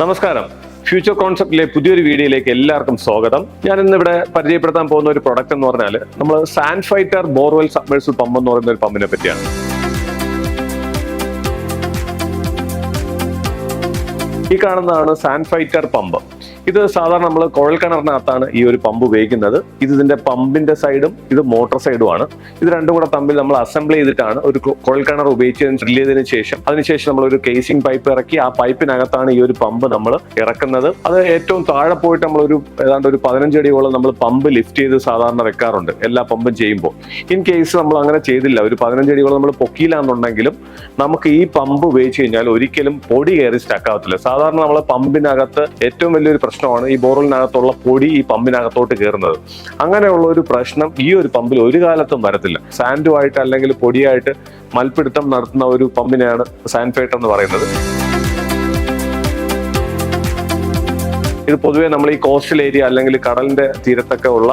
നമസ്കാരം. ഫ്യൂച്ചർ കോൺസെപ്റ്റിലെ പുതിയൊരു വീഡിയോയിലേക്ക് എല്ലാവർക്കും സ്വാഗതം. ഞാൻ ഇന്ന് ഇവിടെ പരിചയപ്പെടുത്താൻ പോകുന്ന ഒരു പ്രൊഡക്റ്റ് എന്ന് പറഞ്ഞാൽ നമ്മൾ sand fighter borewell submersible pump എന്ന് പറയുന്ന ഒരു പമ്പിനെ പറ്റിയാണ്. ഈ കാണുന്നതാണ് സാൻഡ് ഫൈറ്റർ പമ്പ്. ഇത് സാധാരണ നമ്മൾ കുഴൽ കിണറിനകത്താണ് ഈ ഒരു പമ്പ് ഉപയോഗിക്കുന്നത്. ഇത് ഇതിന്റെ പമ്പിന്റെ സൈഡും ഇത് മോട്ടോർ സൈഡുമാണ്. ഇത് രണ്ടും കൂടെ തമ്മിൽ നമ്മൾ അസംബിൾ ചെയ്തിട്ടാണ് ഒരു കുഴൽ കിണർ ഉപയോഗിച്ച് ഡ്രിൽ ചെയ്തതിനു ശേഷം അതിനുശേഷം നമ്മൾ ഒരു കേസിംഗ് പൈപ്പ് ഇറക്കി ആ പൈപ്പിനകത്താണ് ഈ ഒരു പമ്പ് നമ്മൾ ഇറക്കുന്നത്. അത് ഏറ്റവും താഴെ പോയിട്ട് നമ്മൾ ഒരു ഏതാണ്ട് ഒരു പതിനഞ്ച് അടിയോളം നമ്മൾ പമ്പ് ലിഫ്റ്റ് ചെയ്ത് സാധാരണ വെക്കാറുണ്ട് എല്ലാ പമ്പും ചെയ്യുമ്പോൾ. ഇൻ കേസ് നമ്മൾ അങ്ങനെ ചെയ്തില്ല ഒരു പതിനഞ്ച് അടിയോളം നമ്മൾ പൊക്കിയില്ലാന്നുണ്ടെങ്കിലും നമുക്ക് ഈ പമ്പ് ഉപയോഗിച്ച് കഴിഞ്ഞാൽ ഒരിക്കലും പൊടി കയറി സ്റ്റക്ക് ആവത്തില്ല. സാധാരണ നമ്മൾ പമ്പിനകത്ത് ഏറ്റവും വലിയൊരു പ്രശ്നമാണ് ഈ ബോറിനകത്തുള്ള പൊടി ഈ പമ്പിനകത്തോട്ട് കയറുന്നത് അങ്ങനെയുള്ള ഒരു പ്രശ്നം ഈ ഒരു പമ്പിൽ ഒരു കാലത്തും വരത്തില്ല. സാൻഡുമായിട്ട് അല്ലെങ്കിൽ പൊടിയായിട്ട് മൽപ്പിടുത്തം നടത്തുന്ന ഒരു പമ്പിനെയാണ് സാൻഡ് എന്ന് പറയുന്നത്. ഇത് പൊതുവേ നമ്മൾ ഈ കോസ്റ്റൽ ഏരിയ അല്ലെങ്കിൽ കടലിന്റെ തീരത്തൊക്കെ ഉള്ള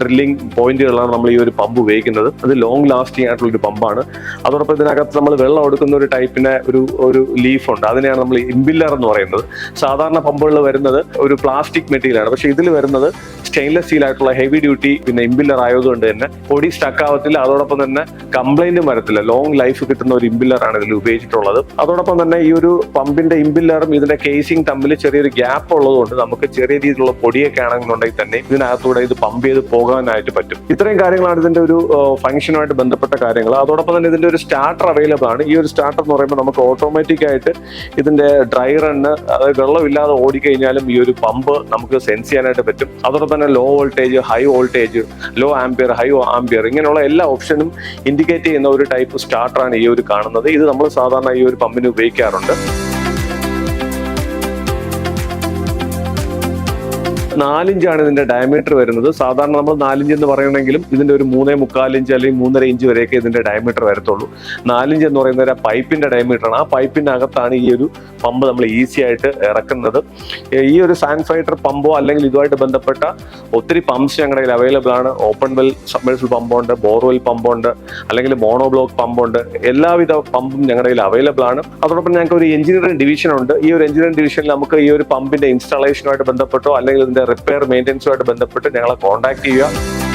ഡ്രില്ലിംഗ് പോയിന്റുകളാണ് നമ്മൾ ഈ ഒരു പമ്പ് ഉപയോഗിക്കുന്നത്. അത് ലോങ് ലാസ്റ്റിംഗ് ആയിട്ടുള്ള ഒരു പമ്പാണ് അതോടൊപ്പം ഇതിനകത്ത് നമ്മൾ വെള്ളം എടുക്കുന്ന ഒരു ടൈപ്പിന്റെ ഒരു ഒരു ലീഫ് ഉണ്ട്. അതിനെയാണ് നമ്മൾ ഇമ്പില്ലർ എന്ന് പറയുന്നത്. സാധാരണ പമ്പുകളിൽ വരുന്നത് ഒരു പ്ലാസ്റ്റിക് മെറ്റീരിയലാണ് പക്ഷേ ഇതിൽ വരുന്നത് സ്റ്റെയിൻലെസ് സ്റ്റീൽ ആയിട്ടുള്ള ഹെവി ഡ്യൂട്ടി പിന്നെ ഇമ്പില്ലർ ആയതുകൊണ്ട് തന്നെ പൊടി സ്റ്റക്ക് ആവത്തില്ല. അതോടൊപ്പം തന്നെ കംപ്ലൈന്റ് വരത്തില്ല. ലോങ് ലൈഫ് കിട്ടുന്ന ഒരു ഇമ്പില്ലർ ആണ് ഇതിൽ ഉപയോഗിച്ചിട്ടുള്ളത്. അതോടൊപ്പം തന്നെ ഈ ഒരു പമ്പിന്റെ ഇമ്പില്ലറും ഇതിന്റെ കേസിംഗ് തമ്മിൽ ചെറിയൊരു ഗ്യാപ്പ് ഉള്ളതുകൊണ്ട് നമുക്ക് ചെറിയ രീതിയിലുള്ള പൊടിയൊക്കെ ആണെന്നുണ്ടെങ്കിൽ തന്നെ ഇതിനകത്തൂടെ ഇത് പമ്പ് പോകാനായിട്ട് പറ്റും. ഇത്രയും കാര്യങ്ങളാണ് ഇതിന്റെ ഒരു ഫംഗ്ഷനുമായിട്ട് ബന്ധപ്പെട്ട കാര്യങ്ങൾ. അതോടൊപ്പം തന്നെ ഇതിന്റെ ഒരു സ്റ്റാർട്ടർ അവൈലബിൾ ആണ്. ഈ ഒരു സ്റ്റാർട്ടർ എന്ന് പറയുമ്പോൾ നമുക്ക് ഓട്ടോമാറ്റിക് ആയിട്ട് ഇതിന്റെ ഡ്രൈ റണ്ണ് അതായത് വെള്ളമില്ലാതെ ഓടിക്കഴിഞ്ഞാലും ഈ ഒരു പമ്പ് നമുക്ക് സെൻസ് ചെയ്യാനായിട്ട് പറ്റും. അതോടൊപ്പം തന്നെ low voltage high voltage low ampere high ampere ഇങ്ങനെയുള്ള എല്ലാ ഓപ്ഷനും ഇൻഡിക്കേറ്റ് ചെയ്യുന്ന ഒരു ടൈപ്പ് സ്റ്റാർട്ടറാണ് ഈ ഒരു കാണുന്നത്. ഇത് നമ്മൾ സാധാരണ ഈ ഒരു പമ്പിന് ഉപയോഗിക്കാറുണ്ട്. നാലിഞ്ചാണ് ഇതിന്റെ ഡയമീറ്റർ വരുന്നത്. സാധാരണ നമ്മൾ നാലിഞ്ച് എന്ന് പറയണമെങ്കിലും ഇതിന്റെ ഒരു മൂന്നേ മുക്കാലിഞ്ച് അല്ലെങ്കിൽ മൂന്നര ഇഞ്ച് വരെയൊക്കെ ഇതിന്റെ ഡയമീറ്റർ വരത്തുള്ളൂ. നാലിഞ്ച് എന്ന് പറയുന്നത് ഒരു പൈപ്പിന്റെ ഡയമീറ്റർ ആണ്. ആ പൈപ്പിന്റെ അകത്താണ് ഈ ഒരു പമ്പ് നമ്മൾ ഈസി ആയിട്ട് ഇറക്കുന്നത്. ഈ ഒരു സാൻഡ് ഫൈറ്റർ പമ്പോ അല്ലെങ്കിൽ ഇതുമായിട്ട് ബന്ധപ്പെട്ട ഒത്തിരി പമ്പ്സ് ഞങ്ങളുടെ കയ്യിൽ അവൈലബിൾ ആണ്. ഓപ്പൺ വെൽ സബ്മേഴ്സിൽ പമ്പുണ്ട് ബോർവെൽ പമ്പുണ്ട് അല്ലെങ്കിൽ മോണോ ബ്ലോക്ക് പമ്പുണ്ട് എല്ലാവിധ പമ്പും ഞങ്ങളുടെ കയ്യിൽ അവൈലബിൾ ആണ്. അതോടൊപ്പം ഞങ്ങൾക്ക് ഒരു എഞ്ചിനീയറിംഗ് ഡിവിഷൻ ഉണ്ട്. ഈ ഒരു എഞ്ചിനീയറിംഗ് ഡിവിഷനിൽ നമുക്ക് ഈ ഒരു പമ്പിന്റെ ഇൻസ്റ്റാളേഷനുമായിട്ട് ബന്ധപ്പെട്ടോ അല്ലെങ്കിൽ ഇതിന്റെ റിപ്പയർ മെയിന്റനൻസുമായിട്ട് ബന്ധപ്പെട്ട് ഞങ്ങളെ കോൺടാക്ട് ചെയ്യുക.